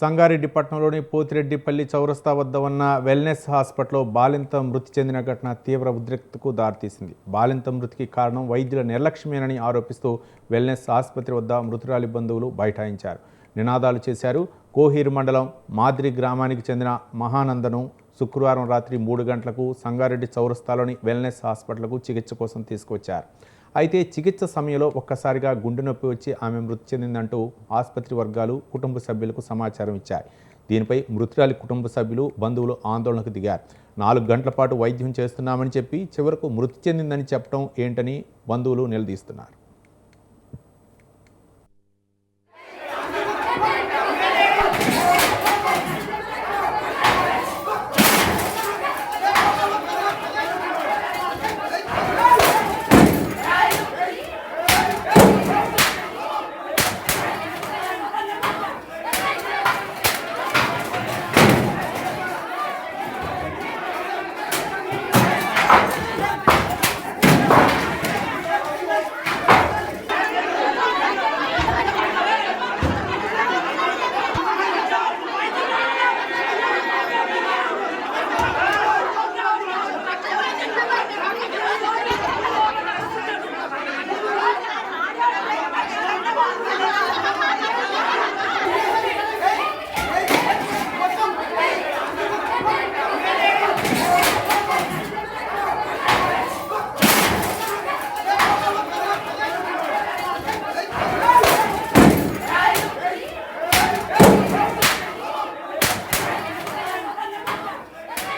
సంగారెడ్డిపట్నంలోని పోతిరెడ్డిపల్లి చౌరస్తా వద్ద ఉన్న వెల్నెస్ హాస్పిటల్లో బాలింత మృతి చెందిన ఘటన తీవ్ర ఉద్రిక్తకు దారితీసింది. బాలింత మృతికి కారణం వైద్యుల నిర్లక్ష్యమేనని ఆరోపిస్తూ వెల్నెస్ ఆసుపత్రి వద్ద మృతురాలి బంధువులు బైఠాయించారు. నినాదాలు చేశారు. కోహీర్ మండలం మాదిరి గ్రామానికి చెందిన మహానందను శుక్రవారం రాత్రి మూడు గంటలకు సంగారెడ్డి చౌరస్తాలోని వెల్నెస్ హాస్పిటల్కు చికిత్స కోసం తీసుకొచ్చారు అయితే చికిత్స సమయంలో ఒక్కసారిగా గుండె నొప్పి వచ్చి ఆమె మృతి చెందిందంటూ ఆసుపత్రి వర్గాలు కుటుంబ సభ్యులకు సమాచారం ఇచ్చాయి. దీనిపై మృతురాలి కుటుంబ సభ్యులు బంధువులు ఆందోళనకు దిగారు. నాలుగు గంటల పాటు వైద్యం చేస్తున్నామని చెప్పి చివరకు మృతి చెందిందని చెప్పడం ఏంటని బంధువులు నిలదీస్తున్నారు.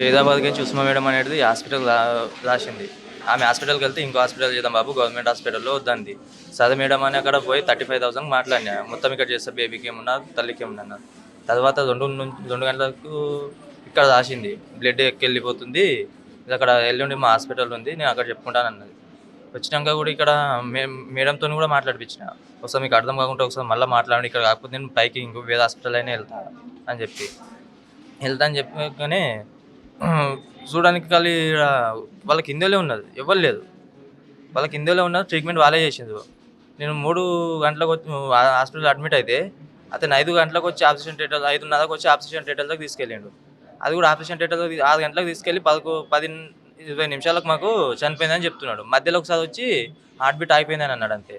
హైదరాబాద్కి సుష్మా మేడం అనేది హాస్పిటల్ రాసింది. ఆమె హాస్పిటల్కి వెళ్తే ఇంకో హాస్పిటల్ చేద్దాం బాబు గవర్నమెంట్ హాస్పిటల్లో వద్దంది. సరే మేడం అని అక్కడ పోయి థర్టీ ఫైవ్ థౌసండ్ మాట్లాడినా. మొత్తం ఇక్కడ చేస్తే బేబీకి ఏమన్నా తల్లికి ఏమన్నా తర్వాత రెండు రెండు గంటలకు ఇక్కడ రాసింది. బ్లడ్ ఎక్కి వెళ్ళిపోతుంది. ఇది అక్కడ ఎల్లుండి మా హాస్పిటల్ ఉంది నేను అక్కడ చెప్పుకుంటాను అన్నది. వచ్చినాక కూడా ఇక్కడ మే మేడంతో కూడా మాట్లాడిపించిన. ఒకసారి మీకు అర్థం కాకుండా ఒకసారి మళ్ళీ మాట్లాడండి. ఇక్కడ కాకపోతే నేను పైకి ఇంకో వేరే హాస్పిటల్ అయినా వెళ్తా అని చెప్పి. వెళ్తా అని చెప్పగానే చూడడానికి ఖాళీ వాళ్ళ వాళ్ళకి హిందీలో ఉన్నది. ఎవరు లేదు. వాళ్ళకి హిందీలో ఉన్నది ట్రీట్మెంట్ వాళ్ళే చేసిండ్రు. నేను మూడు గంటలకు వచ్చి హాస్పిటల్ అడ్మిట్ అయితే అతను ఐదు గంటలకు వచ్చి ఆపరేషన్ థియేటర్ ఐదున్నరకు వచ్చి ఆపరేషన్ థియేటర్లోకి తీసుకెళ్ళిండు. అది కూడా ఆపరేషన్ థియేటర్లో ఆరు గంటలకు తీసుకెళ్ళి పదకొ పది ఇరవై నిమిషాలకు మాకు చనిపోయిందని చెప్తున్నాడు. మధ్యలో ఒకసారి వచ్చి హార్ట్ బీట్ అయిపోయిందని అన్నాడు అంతే.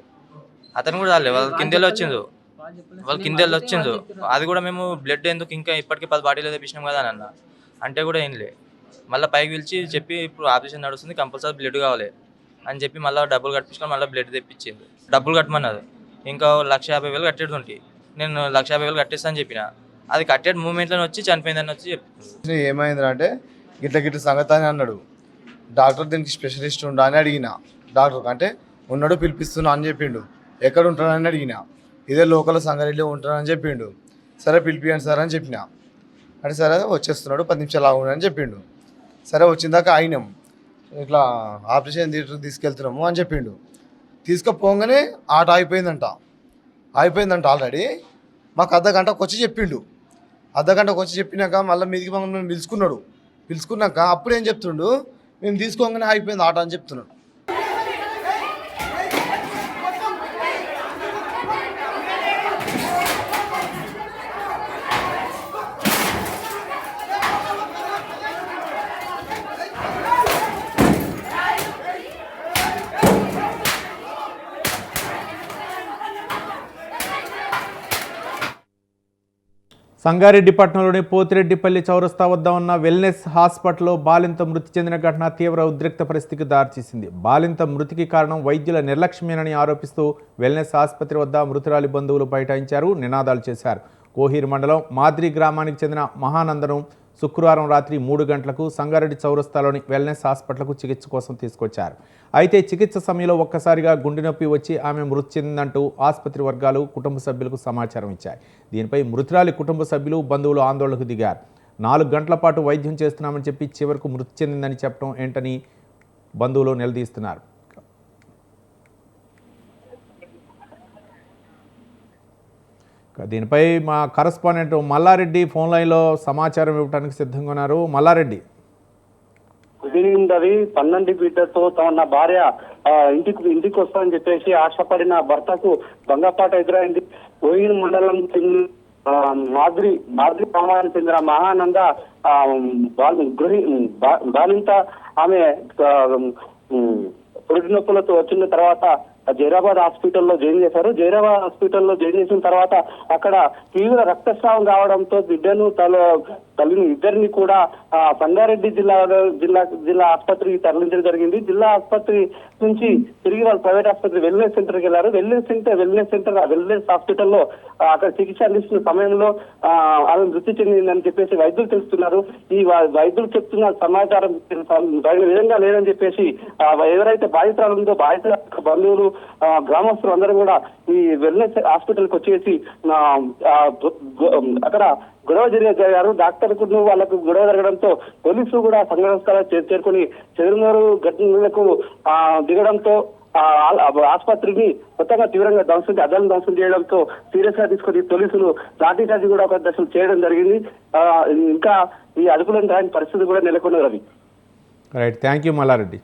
అతను కూడా రాలేదు వాళ్ళ కిందలో వచ్చిండు వాళ్ళ కిందలో వచ్చిండు అది కూడా మేము బ్లడ్ ఎందుకు ఇంకా ఇప్పటికీ పది బాటిలో తెప్పించినాం కదా అని అన్న. అంటే కూడా ఏం లే. మళ్ళీ పైకి పిలిచి చెప్పి ఇప్పుడు ఆపరేషన్ నడుస్తుంది కంపల్సరీ బ్లడ్ కావాలి అని చెప్పి మళ్ళీ డబ్బులు కట్టించుకొని మళ్ళీ బ్లడ్ తెప్పించింది డబ్బులు కట్టమన్నది ఇంకా లక్ష యాభై వేలు కట్టేది నేను లక్ష యాభై వేలు కట్టేస్తాను అని చెప్పిన. అది కట్టేది మూమెంట్లోనే వచ్చి చనిపోయిందని వచ్చి చెప్తుంది. ఏమైంది అంటే గిట్ల గిట్ల సంగతి అని అన్నాడు. డాక్టర్ దీనికి స్పెషలిస్ట్ ఉండా అని అడిగిన. డాక్టర్ అంటే ఉన్నాడు పిలిపిస్తున్నా అని చెప్పిండు. ఎక్కడ ఉంటాడని అడిగిన. ఇదే లోకల్ సంగారెడ్డిలో ఉంటాడని చెప్పిండు. సరే పిలిపియండి సార్ అని చెప్పిన. అంటే సరే వచ్చేస్తున్నాడు పది నిమిషాలు ఆగు అని చెప్పిండు. సరే వచ్చిందాక అయినాం ఇట్లా ఆపరేషన్ థియేటర్ తీసుకెళ్తున్నాము అని చెప్పిండు. తీసుకుపోగానే ఆట అయిపోయిందంట అయిపోయిందంట ఆల్రెడీ మాకు అర్ధ గంటకు వచ్చి చెప్పిండు. అర్ధ గంటకు వచ్చి చెప్పినాక మళ్ళీ మీదికి మమ్మల్ని పిలుచుకున్నాడు. పిలుచుకున్నాక అప్పుడు ఏం చెప్తుండు? మేము తీసుకోగానే అయిపోయింది ఆట అని చెప్తున్నాడు. సంగారెడ్డిపట్నంలోని పోతిరెడ్డిపల్లి చౌరస్తా వద్ద ఉన్న వెల్నెస్ హాస్పిటల్లో బాలింత మృతి చెందిన ఘటన తీవ్ర ఉద్రిక్త పరిస్థితికి దారితీసింది బాలింత మృతికి కారణం వైద్యుల నిర్లక్ష్యమేనని ఆరోపిస్తూ వెల్నెస్ ఆసుపత్రి వద్ద మృతురాలి బంధువులు బైఠాయించారు నినాదాలు చేశారు. కోహీర్ మండలం మాద్రి గ్రామానికి చెందిన మహానందనం శుక్రవారం రాత్రి మూడు గంటలకు సంగారెడ్డి చౌరస్తాలోని వెల్నెస్ హాస్పిటల్కు చికిత్స కోసం తీసుకొచ్చారు. అయితే చికిత్స సమయంలో ఒక్కసారిగా గుండె నొప్పి వచ్చి ఆమె మృతి చెందిందంటూ ఆసుపత్రి వర్గాలు కుటుంబ సభ్యులకు సమాచారం ఇచ్చాయి. దీనిపై మృతురాలి కుటుంబ సభ్యులు బంధువులు ఆందోళనకు దిగారు. నాలుగు గంటల పాటు వైద్యం చేస్తున్నామని చెప్పి చివరకు మృతి చెందిందని చెప్పడం ఏంటని బంధువులు నిలదీస్తున్నారు. దీనిపై మా కరస్పాండెంట్ మల్లారెడ్డి ఫోన్ లైన్లో సమాచారం ఇవ్వడానికి సిద్ధంగా ఉన్నారు. మల్లారెడ్డి. గుడ్ ఈవినింగ్ రవి పన్నెండు బిడ్డతో తన భార్య ఇంటికి ఇంటికి వస్తానని చెప్పేసి ఆశపడిన భర్తకు భంగపాట ఎదురైంది. పోయిన మండలం చెందిన మాద్రి మాద్రి మాదిరి చెందిన మహానంద గృహి బాలింత ఆమె ఆ, నొప్పులతో వచ్చిన తర్వాత జైరాబాద్ హాస్పిటల్లో జాయిన్ చేశారు. జైరాబాద్ హాస్పిటల్లో జాయిన్ చేసిన తర్వాత అక్కడ తీవ్ర రక్తస్రావం కావడంతో బిడ్డను తల తల్లిని ఇద్దరిని కూడా సంగారెడ్డి జిల్లా జిల్లా జిల్లా ఆసుపత్రికి తరలించడం జరిగింది. జిల్లా ఆసుపత్రి నుంచి తిరిగి వాళ్ళు ప్రైవేట్ ఆసుపత్రి వెల్నెస్ సెంటర్కి వెళ్ళారు. Wellness centre wellness centre wellness హాస్పిటల్లో అక్కడ చికిత్స అందిస్తున్న సమయంలో ఆ, ఆమె మృతి చెందిందని చెప్పేసి వైద్యులు తెలుస్తున్నారు. ఈ వైద్యులు చెప్తున్న సమాచారం తగిన విధంగా లేదని చెప్పేసి ఎవరైతే బాధితురాలు ఉందో బాధితుల బంధువులు ఆ, గ్రామస్తులు అందరూ కూడా ఈ వెల్నెస్ హాస్పిటల్కి వచ్చేసి అక్కడ గొడవ జరిగారు డాక్టర్కు వాళ్ళకు గొడవ జరగడంతో పోలీసులు కూడా సంఘటన స్థలానికి చేరుకుని చంద్రగారు ఘటనలకు ఆ, దిగడంతో ఆసుపత్రిని మొత్తంగా తీవ్రంగా ధ్వంసం అదనం ధ్వంసం చేయడంతో సీరియస్గా తీసుకొని పోలీసులు లాఠీ చార్జీ కూడా ఒక దశలు చేయడం జరిగింది. ఇంకా ఈ అదుపులను రాని పరిస్థితి కూడా నెలకొన్నది. Ravi right thank you Mallareddy